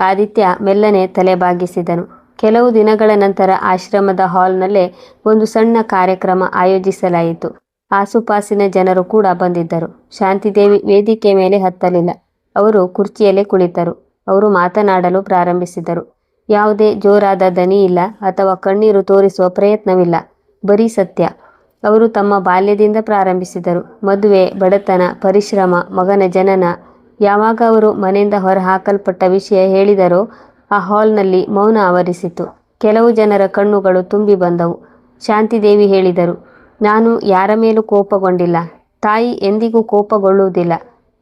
ಆದಿತ್ಯ ಮೆಲ್ಲನೆ ತಲೆ ಬಾಗಿಸಿದನು. ಕೆಲವು ದಿನಗಳ ನಂತರ ಆಶ್ರಮದ ಹಾಲ್ನಲ್ಲೇ ಒಂದು ಸಣ್ಣ ಕಾರ್ಯಕ್ರಮ ಆಯೋಜಿಸಲಾಯಿತು. ಆಸುಪಾಸಿನ ಜನರು ಕೂಡ ಬಂದಿದ್ದರು. ಶಾಂತಿದೇವಿ ವೇದಿಕೆ ಮೇಲೆ ಹತ್ತಲಿಲ್ಲ. ಅವರು ಕುರ್ಚಿಯಲ್ಲೇ ಕುಳಿತರು. ಅವರು ಮಾತನಾಡಲು ಪ್ರಾರಂಭಿಸಿದರು. ಯಾವುದೇ ಜೋರಾದ ದನಿ ಇಲ್ಲ ಅಥವಾ ಕಣ್ಣೀರು ತೋರಿಸುವ ಪ್ರಯತ್ನವಿಲ್ಲ. ಬರೀ ಸತ್ಯ. ಅವರು ತಮ್ಮ ಬಾಲ್ಯದಿಂದ ಪ್ರಾರಂಭಿಸಿದರು. ಮದುವೆ, ಬಡತನ, ಪರಿಶ್ರಮ, ಮಗನ ಜನನ. ಯಾವಾಗ ಅವರು ಮನೆಯಿಂದ ಹೊರಹಾಕಲ್ಪಟ್ಟ ವಿಷಯ ಹೇಳಿದರೋ ಆ ಹಾಲ್ನಲ್ಲಿ ಮೌನ ಆವರಿಸಿತು. ಕೆಲವು ಜನರ ಕಣ್ಣುಗಳು ತುಂಬಿ ಬಂದವು. ಶಾಂತಿದೇವಿ ಹೇಳಿದರು, ನಾನು ಯಾರ ಮೇಲೂ ಕೋಪಗೊಂಡಿಲ್ಲ. ತಾಯಿ ಎಂದಿಗೂ ಕೋಪಗೊಳ್ಳುವುದಿಲ್ಲ.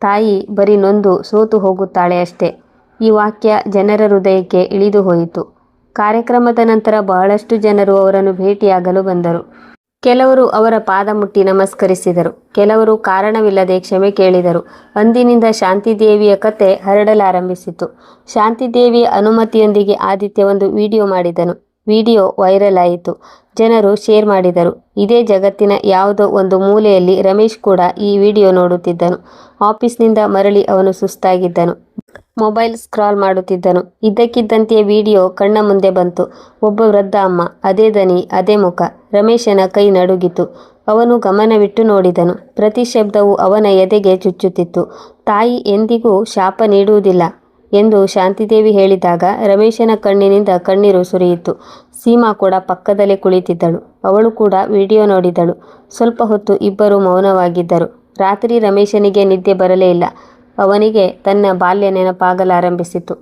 ತಾಯಿ ಬರೀ ನೊಂದು ಸೋತು ಹೋಗುತ್ತಾಳೆ ಅಷ್ಟೇ. ಈ ವಾಕ್ಯ ಜನರ ಹೃದಯಕ್ಕೆ ಇಳಿದು ಹೋಯಿತು. ಕಾರ್ಯಕ್ರಮದ ನಂತರ ಬಹಳಷ್ಟು ಜನರು ಅವರನ್ನು ಭೇಟಿಯಾಗಲು ಬಂದರು. ಕೆಲವರು ಅವರ ಪಾದ ಮುಟ್ಟಿ ನಮಸ್ಕರಿಸಿದರು. ಕೆಲವರು ಕಾರಣವಿಲ್ಲದೆ ಕ್ಷಮೆ ಕೇಳಿದರು. ಅಂದಿನಿಂದ ಶಾಂತಿದೇವಿಯ ಕತೆ ಹರಡಲಾರಂಭಿಸಿತು. ಶಾಂತಿದೇವಿಯ ಅನುಮತಿಯೊಂದಿಗೆ ಆದಿತ್ಯ ಒಂದು ವಿಡಿಯೋ ಮಾಡಿದನು. ವಿಡಿಯೋ ವೈರಲ್ ಆಯಿತು. ಜನರು ಶೇರ್ ಮಾಡಿದರು. ಇದೇ ಜಗತ್ತಿನ ಯಾವುದೋ ಒಂದು ಮೂಲೆಯಲ್ಲಿ ರಮೇಶ್ ಕೂಡ ಈ ವಿಡಿಯೋ ನೋಡುತ್ತಿದ್ದನು. ಆಫೀಸ್ನಿಂದ ಮರಳಿ ಅವನು ಸುಸ್ತಾಗಿದ್ದನು. ಮೊಬೈಲ್ ಸ್ಕ್ರಾಲ್ ಮಾಡುತ್ತಿದ್ದನು. ಇದ್ದಕ್ಕಿದ್ದಂತೆಯೇ ವಿಡಿಯೋ ಕಣ್ಣ ಮುಂದೆ ಬಂತು. ಒಬ್ಬ ವೃದ್ಧ ಅಮ್ಮ, ಅದೇ ದನಿ, ಅದೇ ಮುಖ. ರಮೇಶನ ಕೈ ನಡುಗಿತು. ಅವನು ಗಮನವಿಟ್ಟು ನೋಡಿದನು. ಪ್ರತಿ ಶಬ್ದವು ಅವನ ಎದೆಗೆ ಚುಚ್ಚುತ್ತಿತ್ತು. ತಾಯಿ ಎಂದಿಗೂ ಶಾಪ ನೀಡುವುದಿಲ್ಲ ಎಂದು ಶಾಂತಿದೇವಿ ಹೇಳಿದಾಗ ರಮೇಶನ ಕಣ್ಣಿನಿಂದ ಕಣ್ಣೀರು ಸುರಿಯಿತು. ಸೀಮಾ ಕೂಡ ಪಕ್ಕದಲ್ಲೇ ಕುಳಿತಿದ್ದಳು. ಅವಳು ಕೂಡ ವಿಡಿಯೋ ನೋಡಿದಳು. ಸ್ವಲ್ಪ ಹೊತ್ತು ಇಬ್ಬರು ಮೌನವಾಗಿದ್ದರು. ರಾತ್ರಿ ರಮೇಶನಿಗೆ ನಿದ್ದೆ ಬರಲೇ ಇಲ್ಲ. ಅವನಿಗೆ ತನ್ನ ಬಾಲ್ಯ ನೆನಪಾಗಲಾರಂಭಿಸಿತು.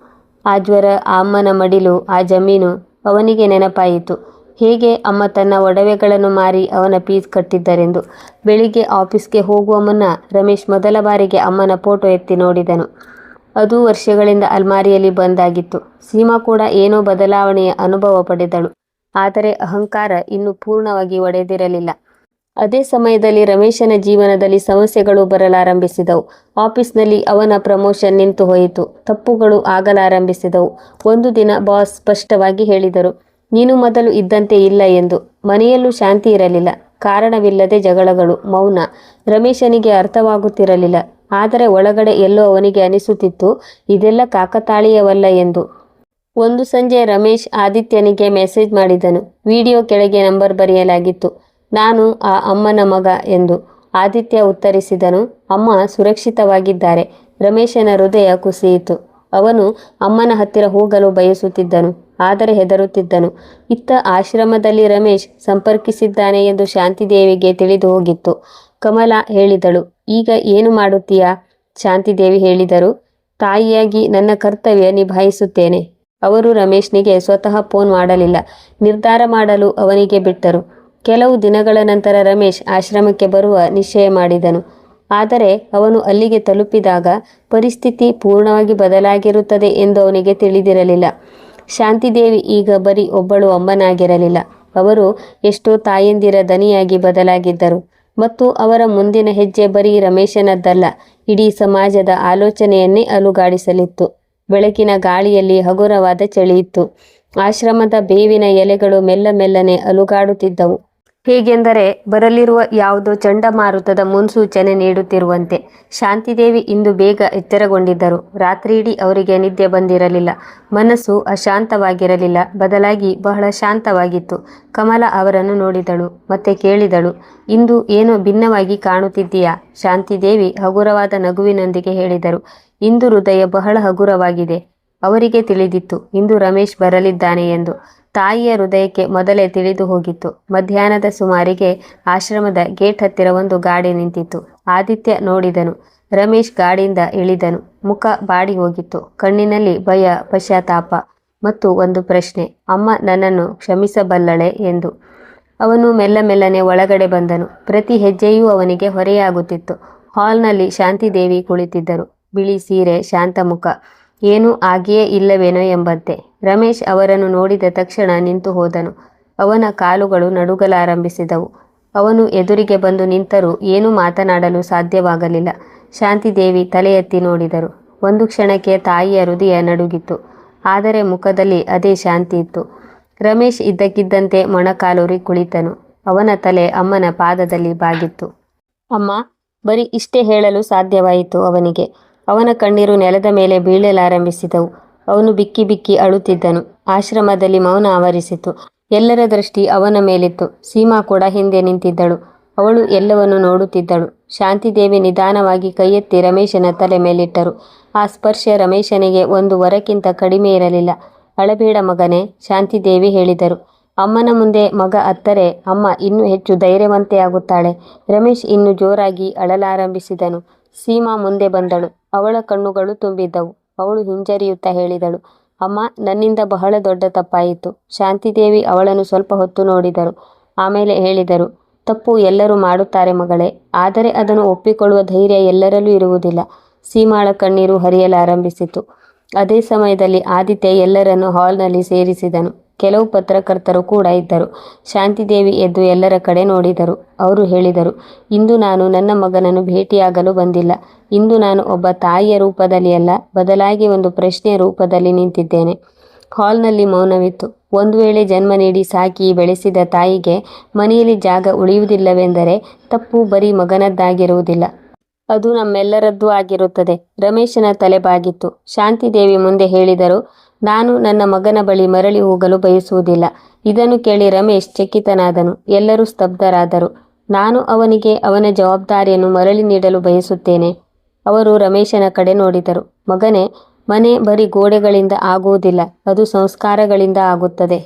ಆ ಜ್ವರ, ಆ ಅಮ್ಮನ ಮಡಿಲು, ಆ ಜಮೀನು ಅವನಿಗೆ ನೆನಪಾಯಿತು. ಹೇಗೆ ಅಮ್ಮ ತನ್ನ ಒಡವೆಗಳನ್ನು ಮಾರಿ ಅವನ ಪೀಸ್ ಕಟ್ಟಿದ್ದರೆಂದು. ಬೆಳಿಗ್ಗೆ ಆಫೀಸ್ಗೆ ಹೋಗುವ ಮುನ್ನ ರಮೇಶ್ ಮೊದಲ ಬಾರಿಗೆ ಅಮ್ಮನ ಫೋಟೋ ಎತ್ತಿ ನೋಡಿದನು. ಅದು ವರ್ಷಗಳಿಂದ ಅಲ್ಮಾರಿಯಲ್ಲಿ ಬಂದಾಗಿತ್ತು. ಸೀಮಾ ಕೂಡ ಏನೋ ಬದಲಾವಣೆಯ ಅನುಭವ ಪಡೆದಳು. ಆದರೆ ಅಹಂಕಾರ ಇನ್ನೂ ಪೂರ್ಣವಾಗಿ ಒಡೆದಿರಲಿಲ್ಲ. ಅದೇ ಸಮಯದಲ್ಲಿ ರಮೇಶನ ಜೀವನದಲ್ಲಿ ಸಮಸ್ಯೆಗಳು ಬರಲಾರಂಭಿಸಿದವು. ಆಫೀಸ್ನಲ್ಲಿ ಅವನ ಪ್ರಮೋಷನ್ ನಿಂತು ಹೋಯಿತು. ತಪ್ಪುಗಳು ಆಗಲಾರಂಭಿಸಿದವು. ಒಂದು ದಿನ ಬಾಸ್ ಸ್ಪಷ್ಟವಾಗಿ ಹೇಳಿದರು, ನೀನು ಮೊದಲು ಇದ್ದಂತೆ ಇಲ್ಲ ಎಂದು. ಮನೆಯಲ್ಲೂ ಶಾಂತಿ ಇರಲಿಲ್ಲ. ಕಾರಣವಿಲ್ಲದೆ ಜಗಳಗಳು, ಮೌನ. ರಮೇಶನಿಗೆ ಅರ್ಥವಾಗುತ್ತಿರಲಿಲ್ಲ. ಆದರೆ ಒಳಗಡೆ ಎಲ್ಲೋ ಅವನಿಗೆ ಅನಿಸುತ್ತಿತ್ತು, ಇದೆಲ್ಲ ಕಾಕತಾಳೀಯವಲ್ಲ ಎಂದು. ಒಂದು ಸಂಜೆ ರಮೇಶ್ ಆದಿತ್ಯನಿಗೆ ಮೆಸೇಜ್ ಮಾಡಿದನು. ವಿಡಿಯೋ ಕೆಳಗೆ ನಂಬರ್ ಬರೆಯಲಾಗಿತ್ತು. ನಾನು ಆ ಅಮ್ಮನ ಮಗ ಎಂದು ಆದಿತ್ಯ ಉತ್ತರಿಸಿದನು. ಅಮ್ಮ ಸುರಕ್ಷಿತವಾಗಿದ್ದಾರೆ. ರಮೇಶನ ಹೃದಯ ಕುಸಿಯಿತು. ಅವನು ಅಮ್ಮನ ಹತ್ತಿರ ಹೋಗಲು ಬಯಸುತ್ತಿದ್ದನು, ಆದರೆ ಹೆದರುತ್ತಿದ್ದನು. ಇತ್ತ ಆಶ್ರಮದಲ್ಲಿ ರಮೇಶ್ ಸಂಪರ್ಕಿಸಿದ್ದಾನೆ ಎಂದು ಶಾಂತಿದೇವಿಗೆ ತಿಳಿದು ಹೋಗಿತ್ತು. ಕಮಲಾ ಹೇಳಿದಳು ಈಗ ಏನು ಮಾಡುತ್ತೀಯಾ? ಶಾಂತಿದೇವಿ ಹೇಳಿದರು, ತಾಯಿಯಾಗಿ ನನ್ನ ಕರ್ತವ್ಯ ನಿಭಾಯಿಸುತ್ತೇನೆ. ಅವರು ರಮೇಶ್ನಿಗೆ ಸ್ವತಃ ಫೋನ್ ಮಾಡಲಿಲ್ಲ. ನಿರ್ಧಾರ ಮಾಡಲು ಅವನಿಗೆ ಬಿಟ್ಟರು. ಕೆಲವು ದಿನಗಳ ನಂತರ ರಮೇಶ್ ಆಶ್ರಮಕ್ಕೆ ಬರುವ ನಿಶ್ಚಯ ಮಾಡಿದನು. ಆದರೆ ಅವನು ಅಲ್ಲಿಗೆ ತಲುಪಿದಾಗ ಪರಿಸ್ಥಿತಿ ಪೂರ್ಣವಾಗಿ ಬದಲಾಗಿರುತ್ತದೆ ಎಂದು ಅವನಿಗೆ ತಿಳಿದಿರಲಿಲ್ಲ. ಶಾಂತಿದೇವಿ ಈಗ ಬರೀ ಒಬ್ಬಳು ಅಮ್ಮನಾಗಿರಲಿಲ್ಲ. ಅವರು ಎಷ್ಟೋ ತಾಯಂದಿರ ದನಿಯಾಗಿ ಬದಲಾಗಿದ್ದರು. ಮತ್ತು ಅವರ ಮುಂದಿನ ಹೆಜ್ಜೆ ಬರೀ ರಮೇಶನದ್ದಲ್ಲ, ಇಡೀ ಸಮಾಜದ ಆಲೋಚನೆಯನ್ನೇ ಅಲುಗಾಡಿಸಲಿತ್ತು. ಬೆಳಕಿನ ಗಾಳಿಯಲ್ಲಿ ಹಗುರವಾದ ಚಳಿಯಿತ್ತು. ಆಶ್ರಮದ ಬೇವಿನ ಎಲೆಗಳು ಮೆಲ್ಲ ಮೆಲ್ಲನೆ ಅಲುಗಾಡುತ್ತಿದ್ದವು. ಹೇಗೆಂದರೆ ಬರಲಿರುವ ಯಾವುದೋ ಚಂಡಮಾರುತದ ಮುನ್ಸೂಚನೆ ನೀಡುತ್ತಿರುವಂತೆ. ಶಾಂತಿದೇವಿ ಇಂದು ಬೇಗ ಎಚ್ಚರಗೊಂಡಿದ್ದರು. ರಾತ್ರಿಯಿಡೀ ಅವರಿಗೆ ನಿದ್ದೆ ಬಂದಿರಲಿಲ್ಲ. ಮನಸ್ಸು ಅಶಾಂತವಾಗಿರಲಿಲ್ಲ. ಬದಲಾಗಿ ಬಹಳ ಶಾಂತವಾಗಿತ್ತು. ಕಮಲ ಅವರನ್ನು ನೋಡಿದಳು, ಮತ್ತೆ ಕೇಳಿದಳು, ಇಂದು ಏನೋ ಭಿನ್ನವಾಗಿ ಕಾಣುತ್ತಿದ್ದೀಯಾ? ಶಾಂತಿದೇವಿ ಹಗುರವಾದ ನಗುವಿನೊಂದಿಗೆ ಹೇಳಿದರು, ಇಂದು ಹೃದಯ ಬಹಳ ಹಗುರವಾಗಿದೆ. ಅವರಿಗೆ ತಿಳಿದಿತ್ತು, ಇಂದು ರಮೇಶ್ ಬರಲಿದ್ದಾನೆ ಎಂದು. ತಾಯಿಯ ಹೃದಯಕ್ಕೆ ಮೊದಲೇ ತಿಳಿದು ಹೋಗಿತ್ತು. ಮಧ್ಯಾಹ್ನದ ಸುಮಾರಿಗೆ ಆಶ್ರಮದ ಗೇಟ್ ಹತ್ತಿರ ಒಂದು ಗಾಡಿ ನಿಂತಿತ್ತು. ಆದಿತ್ಯ ನೋಡಿದನು. ರಮೇಶ್ ಗಾಡಿಯಿಂದ ಇಳಿದನು. ಮುಖ ಬಾಡಿ ಹೋಗಿತ್ತು. ಕಣ್ಣಿನಲ್ಲಿ ಭಯ, ಪಶ್ಚಾತ್ತಾಪ ಮತ್ತು ಒಂದು ಪ್ರಶ್ನೆ. ಅಮ್ಮ ನನ್ನನ್ನು ಕ್ಷಮಿಸಬಲ್ಲಳೆ ಎಂದು. ಅವನು ಮೆಲ್ಲ ಮೆಲ್ಲನೆ ಒಳಗಡೆ ಬಂದನು. ಪ್ರತಿ ಹೆಜ್ಜೆಯೂ ಅವನಿಗೆ ಹೊರೆಯಾಗುತ್ತಿತ್ತು. ಹಾಲ್ನಲ್ಲಿ ಶಾಂತಿದೇವಿ ಕುಳಿತಿದ್ದರು. ಬಿಳಿ ಸೀರೆ, ಶಾಂತ ಮುಖ. ಏನೂ ಆಗಿಯೇ ಇಲ್ಲವೇನೋ ಎಂಬಂತೆ. ರಮೇಶ್ ಅವರನ್ನು ನೋಡಿದ ತಕ್ಷಣ ನಿಂತು ಹೋದನು. ಅವನ ಕಾಲುಗಳು ನಡುಗಲಾರಂಭಿಸಿದವು. ಅವನು ಎದುರಿಗೆ ಬಂದು ನಿಂತರೂ ಏನೂ ಮಾತನಾಡಲು ಸಾಧ್ಯವಾಗಲಿಲ್ಲ. ಶಾಂತಿದೇವಿ ತಲೆ ಎತ್ತಿ ನೋಡಿದರು. ಒಂದು ಕ್ಷಣಕ್ಕೆ ತಾಯಿಯ ಹೃದಯ ನಡುಗಿತ್ತು. ಆದರೆ ಮುಖದಲ್ಲಿ ಅದೇ ಶಾಂತಿ ಇತ್ತು. ರಮೇಶ್ ಇದ್ದಕ್ಕಿದ್ದಂತೆ ಮೊಣಕಾಲೂರಿ ಕುಳಿತನು. ಅವನ ತಲೆ ಅಮ್ಮನ ಪಾದದಲ್ಲಿ ಬಾಗಿತ್ತು. ಅಮ್ಮ, ಬರೀ ಇಷ್ಟೇ ಹೇಳಲು ಸಾಧ್ಯವಾಯಿತು ಅವನಿಗೆ. ಅವನ ಕಣ್ಣೀರು ನೆಲದ ಮೇಲೆ ಬೀಳಲಾರಂಭಿಸಿದವು. ಅವನು ಬಿಕ್ಕಿ ಬಿಕ್ಕಿ ಅಳುತ್ತಿದ್ದನು. ಆಶ್ರಮದಲ್ಲಿ ಮೌನ ಆವರಿಸಿತು. ಎಲ್ಲರ ದೃಷ್ಟಿ ಅವನ ಮೇಲಿತ್ತು. ಸೀಮಾ ಕೂಡ ಹಿಂದೆ ನಿಂತಿದ್ದಳು. ಅವಳು ಎಲ್ಲವನ್ನು ನೋಡುತ್ತಿದ್ದಳು. ಶಾಂತಿದೇವಿ ನಿಧಾನವಾಗಿ ಕೈಯೆತ್ತಿ ರಮೇಶನ ತಲೆ ಮೇಲಿಟ್ಟರು. ಆ ಸ್ಪರ್ಶ ರಮೇಶನಿಗೆ ಒಂದು ವರಕ್ಕಿಂತ ಕಡಿಮೆ ಇರಲಿಲ್ಲ. ಅಳಬೇಡ ಮಗನೇ, ಶಾಂತಿದೇವಿ ಹೇಳಿದರು. ಅಮ್ಮನ ಮುಂದೆ ಮಗ ಅತ್ತರೆ, ಅಮ್ಮ ಇನ್ನೂ ಹೆಚ್ಚು ಧೈರ್ಯವಂತೆಯಾಗುತ್ತಾಳೆ ರಮೇಶ್ ಇನ್ನು ಜೋರಾಗಿ ಅಳಲಾರಂಭಿಸಿದನು. ಸೀಮಾ ಮುಂದೆ ಬಂದಳು. ಅವಳ ಕಣ್ಣುಗಳು ತುಂಬಿದ್ದವು. ಅವಳು ಹಿಂಜರಿಯುತ್ತಾ ಹೇಳಿದಳು, ಅಮ್ಮ, ನನ್ನಿಂದ ಬಹಳ ದೊಡ್ಡ ತಪ್ಪಾಯಿತು. ಶಾಂತಿದೇವಿ ಅವಳನ್ನು ಸ್ವಲ್ಪ ಹೊತ್ತು ನೋಡಿದರು. ಆಮೇಲೆ ಹೇಳಿದರು, ತಪ್ಪು ಎಲ್ಲರೂ ಮಾಡುತ್ತಾರೆ ಮಗಳೇ, ಆದರೆ ಅದನ್ನು ಒಪ್ಪಿಕೊಳ್ಳುವ ಧೈರ್ಯ ಎಲ್ಲರಲ್ಲೂ ಇರುವುದಿಲ್ಲ. ಸೀಮಾಳ ಕಣ್ಣೀರು ಹರಿಯಲಾರಂಭಿಸಿತು. ಅದೇ ಸಮಯದಲ್ಲಿ ಆದಿತ್ಯ ಎಲ್ಲರನ್ನು ಹಾಲ್ನಲ್ಲಿ ಸೇರಿಸಿದನು. ಕೆಲವು ಪತ್ರಕರ್ತರು ಕೂಡ ಇದ್ದರು. ಶಾಂತಿದೇವಿ ಎದ್ದು ಎಲ್ಲರ ಕಡೆ ನೋಡಿದರು. ಅವರು ಹೇಳಿದರು, ಇಂದು ನಾನು ನನ್ನ ಮಗನನ್ನು ಭೇಟಿಯಾಗಲು ಬಂದಿಲ್ಲ. ಇಂದು ನಾನು ಒಬ್ಬ ತಾಯಿಯ ರೂಪದಲ್ಲಿ ಅಲ್ಲ, ಬದಲಾಗಿ ಒಂದು ಪ್ರಶ್ನೆಯ ರೂಪದಲ್ಲಿ ನಿಂತಿದ್ದೇನೆ. ಹಾಲ್ನಲ್ಲಿ ಮೌನವಿತ್ತು. ಒಂದು ವೇಳೆ ಜನ್ಮ ನೀಡಿ ಸಾಕಿ ಬೆಳೆಸಿದ ತಾಯಿಗೆ ಮನೆಯಲ್ಲಿ ಜಾಗ ಉಳಿಯುವುದಿಲ್ಲವೆಂದರೆ ತಪ್ಪು ಬರೀ ಮಗನದ್ದಾಗಿರುವುದಿಲ್ಲ. ಅದು ನಮ್ಮೆಲ್ಲರದ್ದೂ ಆಗಿರುತ್ತದೆ. ರಮೇಶನ ತಲೆ ಬಾಗಿತ್ತು. ಶಾಂತಿದೇವಿ ಮುಂದೆ ಹೇಳಿದರು ನಾನು ನನ್ನ ಮಗನ ಬಳಿ ಮರಳಿ ಹೋಗಲು ಬಯಸುವುದಿಲ್ಲ. ಇದನ್ನು ಕೇಳಿ ರಮೇಶ್ ಚಕಿತನಾದನು. ಎಲ್ಲರೂ ಸ್ತಬ್ಧರಾದರು. ನಾನು ಅವನಿಗೆ ಅವನ ಜವಾಬ್ದಾರಿಯನ್ನು ಮರಳಿ ನೀಡಲು ಬಯಸುತ್ತೇನೆ. ಅವರು ರಮೇಶನ ಕಡೆ ನೋಡಿದರು. ಮಗನೇ, ಮನೆ ಬರೀ ಗೋಡೆಗಳಿಂದ ಆಗುವುದಿಲ್ಲ. ಅದು ಸಂಸ್ಕಾರಗಳಿಂದ ಆಗುತ್ತದೆ.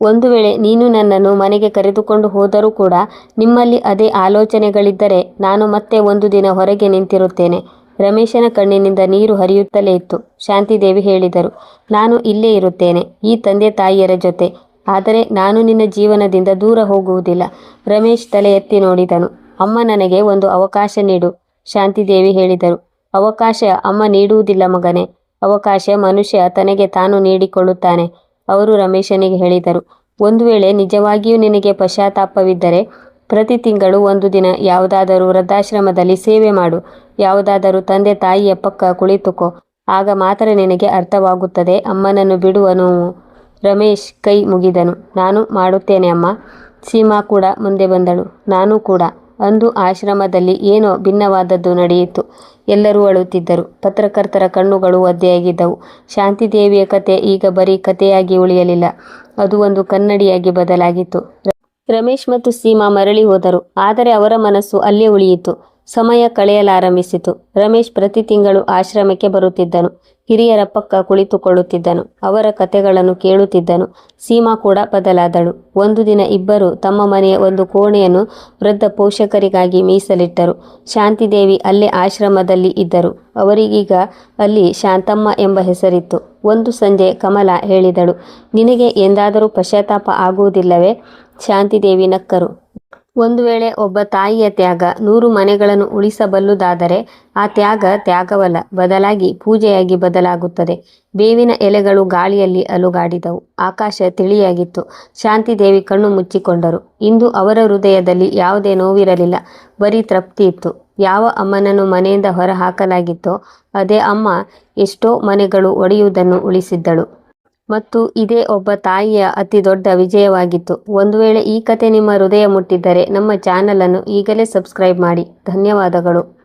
ಒಂದು ವೇಳೆ ನೀನು ನನ್ನನ್ನು ಮನೆಗೆ ಕರೆದುಕೊಂಡು ಹೋದರೂ ಕೂಡ ನಿಮ್ಮಲ್ಲಿ ಅದೇ ಆಲೋಚನೆಗಳಿದ್ದರೆ ನಾನು ಮತ್ತೆ ಒಂದು ದಿನ ಹೊರಗೆ ನಿಂತಿರುತ್ತೇನೆ. ರಮೇಶನ ಕಣ್ಣಿನಿಂದ ನೀರು ಹರಿಯುತ್ತಲೇ ಇತ್ತು. ಶಾಂತಿದೇವಿ ಹೇಳಿದರು, ನಾನು ಇಲ್ಲೇ ಇರುತ್ತೇನೆ, ಈ ತಂದೆ ತಾಯಿಯರ ಜೊತೆ. ಆದರೆ ನಾನು ನಿನ್ನ ಜೀವನದಿಂದ ದೂರ ಹೋಗುವುದಿಲ್ಲ ರಮೇಶ್ ತಲೆ ಎತ್ತಿ ನೋಡಿದನು, ಅಮ್ಮ ನನಗೆ ಒಂದು ಅವಕಾಶ ನೀಡು ಶಾಂತಿದೇವಿ ಹೇಳಿದರು, ಅವಕಾಶ ಅಮ್ಮ ನೀಡುವುದಿಲ್ಲ ಮಗನೇ. ಅವಕಾಶ ಮನುಷ್ಯ ತನಗೆ ತಾನು ನೀಡಿಕೊಳ್ಳುತ್ತಾನೆ ಅವರು ರಮೇಶನಿಗೆ ಹೇಳಿದರು, ಒಂದು ವೇಳೆ ನಿಜವಾಗಿಯೂ ನಿನಗೆ ಪಶ್ಚಾತ್ತಾಪವಿದ್ದರೆ ಪ್ರತಿ ತಿಂಗಳು ಒಂದು ದಿನ ಯಾವುದಾದರೂ ವೃದ್ಧಾಶ್ರಮದಲ್ಲಿ ಸೇವೆ ಮಾಡು, ಯಾವುದಾದರೂ ತಂದೆ ತಾಯಿಯ ಪಕ್ಕ ಕುಳಿತುಕೋ, ಆಗ ಮಾತ್ರ ನಿನಗೆ ಅರ್ಥವಾಗುತ್ತದೆ, ಅಮ್ಮನನ್ನು ಬಿಡುವ ನೋವು. ರಮೇಶ್ ಕೈ ಮುಗಿದನು. ನಾನು ಮಾಡುತ್ತೇನೆ ಅಮ್ಮ. ಸೀಮಾ ಕೂಡ ಮುಂದೆ ಬಂದಳು. ನಾನು ಕೂಡ. ಅಂದು ಆಶ್ರಮದಲ್ಲಿ ಏನೋ ಭಿನ್ನವಾದದ್ದು ನಡೆಯಿತು. ಎಲ್ಲರೂ ಅಳುತ್ತಿದ್ದರು. ಪತ್ರಕರ್ತರ ಕಣ್ಣುಗಳು ಒದ್ದೆಯಾಗಿದ್ದವು. ಶಾಂತಿದೇವಿಯ ಕತೆ ಈಗ ಬರೀ ಕಥೆಯಾಗಿ ಉಳಿಯಲಿಲ್ಲ. ಅದು ಒಂದು ಕನ್ನಡಿಯಾಗಿ ಬದಲಾಗಿತ್ತು. ರಮೇಶ್ ಮತ್ತು ಸೀಮಾ ಮರಳಿ ಹೋದರು. ಆದರೆ ಅವರ ಮನಸ್ಸು ಅಲ್ಲೇ ಉಳಿಯಿತು. ಸಮಯ ಕಳೆಯಲಾರಂಭಿಸಿತು. ರಮೇಶ್ ಪ್ರತಿ ತಿಂಗಳು ಆಶ್ರಮಕ್ಕೆ ಬರುತ್ತಿದ್ದನು. ಹಿರಿಯರ ಪಕ್ಕ ಕುಳಿತುಕೊಳ್ಳುತ್ತಿದ್ದನು. ಅವರ ಕತೆಗಳನ್ನು ಕೇಳುತ್ತಿದ್ದನು. ಸೀಮಾ ಕೂಡ ಬದಲಾದಳು. ಒಂದು ದಿನ ಇಬ್ಬರು ತಮ್ಮ ಮನೆಯ ಒಂದು ಕೋಣೆಯನ್ನು ವೃದ್ಧ ಪೋಷಕರಿಗಾಗಿ ಮೀಸಲಿಟ್ಟರು. ಶಾಂತಿದೇವಿ ಅಲ್ಲೇ ಆಶ್ರಮದಲ್ಲಿ ಇದ್ದರು. ಅವರಿಗೀಗ ಅಲ್ಲಿ ಶಾಂತಮ್ಮ ಎಂಬ ಹೆಸರಿತ್ತು. ಒಂದು ಸಂಜೆ ಕಮಲ ಹೇಳಿದಳು, ನಿನಗೆ ಎಂದಾದರೂ ಪಶ್ಚಾತ್ತಾಪ ಆಗುವುದಿಲ್ಲವೇ? ಶಾಂತಿದೇವಿ ನಕ್ಕರು. ಒಂದು ವೇಳೆ ಒಬ್ಬ ತಾಯಿಯ ತ್ಯಾಗ ನೂರು ಮನೆಗಳನ್ನು ಉಳಿಸಬಲ್ಲುದಾದರೆ ಆ ತ್ಯಾಗ ತ್ಯಾಗವಲ್ಲ, ಬದಲಾಗಿ ಪೂಜೆಯಾಗಿ ಬದಲಾಗುತ್ತದೆ. ಬೇವಿನ ಎಲೆಗಳು ಗಾಳಿಯಲ್ಲಿ ಅಲುಗಾಡಿದವು, ಆಕಾಶ ತಿಳಿಯಾಗಿತ್ತು ಶಾಂತಿದೇವಿ ಕಣ್ಣು ಮುಚ್ಚಿಕೊಂಡರು. ಇಂದು ಅವರ ಹೃದಯದಲ್ಲಿ ಯಾವುದೇ ನೋವಿರಲಿಲ್ಲ, ಬರೀ ತೃಪ್ತಿ ಇತ್ತು. ಯಾವ ಅಮ್ಮನನ್ನು ಮನೆಯಿಂದ ಹೊರ ಹಾಕಲಾಗಿತ್ತೋ ಅದೇ ಅಮ್ಮ ಎಷ್ಟೋ ಮನೆಗಳು ಒಡೆಯುವುದನ್ನು ಉಳಿಸಿದ್ದಳು. ಮತ್ತು ಇದೇ ಒಬ್ಬ ತಾಯಿಯ ಅತಿ ದೊಡ್ಡ ವಿಜಯವಾಗಿತ್ತು. ಒಂದು ವೇಳೆ ಈ ಕತೆ ನಿಮ್ಮ ಹೃದಯ ಮುಟ್ಟಿದ್ದರೆ ನಮ್ಮ ಚಾನಲನ್ನು ಈಗಲೇ ಸಬ್ಸ್ಕ್ರೈಬ್ ಮಾಡಿ. ಧನ್ಯವಾದಗಳು.